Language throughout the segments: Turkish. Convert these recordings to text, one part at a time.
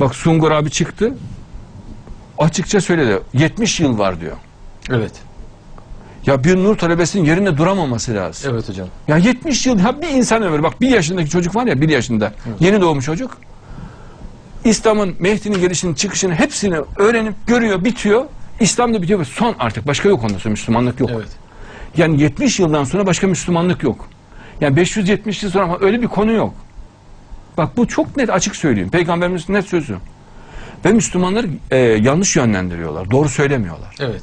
Bak Sungur abi çıktı. Açıkça söyledi. 70 yıl var diyor. Evet. Ya bir nur talebesinin yerinde duramaması lazım. Evet hocam. Ya 70 yıl ya bir insan ömrü. Bak bir yaşındaki çocuk var ya bir yaşında. Yeni doğmuş çocuk. İslam'ın Mehdi'nin gelişini çıkışını hepsini öğrenip görüyor bitiyor. İslam da bitiyor son artık başka yok ondan sonra Müslümanlık yok. Evet. Yani 70 yıldan sonra başka Müslümanlık yok. Yani 570 yıl sonra öyle bir konu yok. Bak bu çok net açık söyleyeyim. Peygamberimiz net sözü. Ve Müslümanları e, yanlış yönlendiriyorlar. Doğru söylemiyorlar. Evet.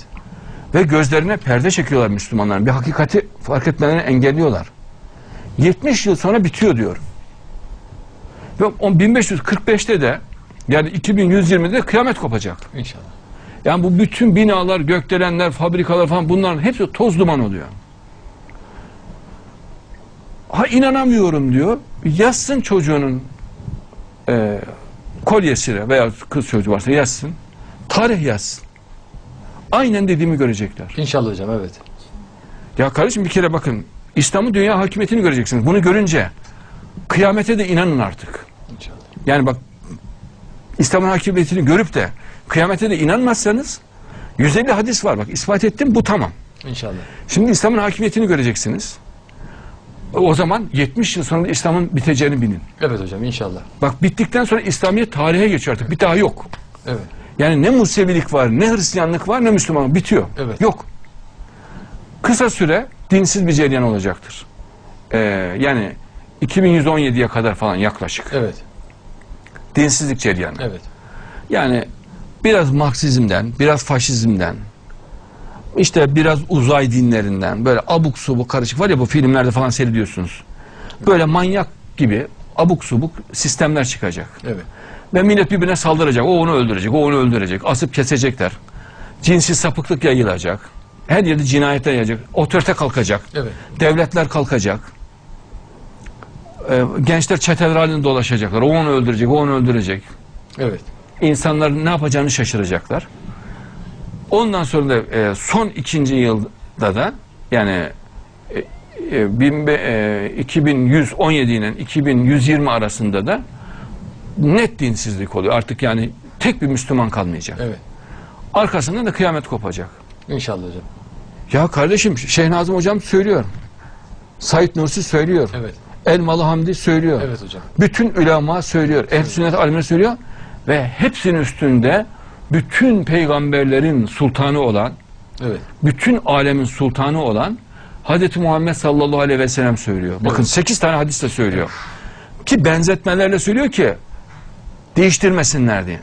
Ve gözlerine perde çekiyorlar Müslümanların. Bir hakikati fark etmelerini engelliyorlar. 70 yıl sonra bitiyor diyor. Ve o 1545'te de yani 2120'de kıyamet kopacak. İnşallah. Yani bu bütün binalar, gökdelenler, fabrikalar falan bunların hepsi toz duman oluyor. Ha inanamıyorum diyor. Yazsın çocuğunun e, kolyesine veya kız çocuğu varsa yazsın. Tarih yazsın. Aynen dediğimi görecekler. İnşallah hocam evet. Ya kardeşim bir kere bakın İslam'ın dünya hakimiyetini göreceksiniz. Bunu görünce kıyamete de inanın artık. İnşallah. Yani bak İslam'ın hakimiyetini görüp de kıyamete de inanmazsanız 150 hadis var bak ispat ettim bu tamam. İnşallah. Şimdi İslam'ın hakimiyetini göreceksiniz. O zaman 70 yıl sonra İslam'ın biteceğini bilin. Evet hocam inşallah. Bak bittikten sonra İslamiyet tarihe geçiyor artık. Bir daha yok. Evet. Yani ne Musevilik var, ne Hristiyanlık var, ne Müslümanlık. Bitiyor. Evet. Yok. Kısa süre dinsiz bir cereyan olacaktır. Ee, yani 2117'ye kadar falan yaklaşık. Evet. Dinsizlik cereyanı. Evet. Yani biraz Marksizmden, biraz faşizmden, işte biraz uzay dinlerinden, böyle abuk subuk karışık var ya bu filmlerde falan seyrediyorsunuz. Böyle manyak gibi abuk subuk sistemler çıkacak. Evet. Ve millet birbirine saldıracak. O onu öldürecek, o onu öldürecek. Asıp kesecekler. Cinsi sapıklık yayılacak. Her yerde cinayetler yayılacak. Otorite kalkacak. Evet. Devletler kalkacak. Ee, gençler çeteler halinde dolaşacaklar. O onu öldürecek, o onu öldürecek. Evet. İnsanlar ne yapacağını şaşıracaklar. Ondan sonra da e, son ikinci yılda da yani e, e, bin be- e, 2117 ile 2120 arasında da net dinsizlik oluyor. Artık yani tek bir Müslüman kalmayacak. Evet. Arkasından da kıyamet kopacak. İnşallah hocam. Ya kardeşim Şeyh Nazım hocam söylüyor. Said Nursi söylüyor. Evet. Elmalı Hamdi söylüyor. Evet hocam. Bütün ulema söylüyor. Ehl sünnet alimleri söylüyor. Ve hepsinin üstünde bütün peygamberlerin sultanı olan, Evet. bütün alemin sultanı olan Hz. Muhammed sallallahu aleyhi ve sellem söylüyor. Bakın Evet. 8 tane hadis de söylüyor. Ki benzetmelerle söylüyor ki değiştirmesinler diye.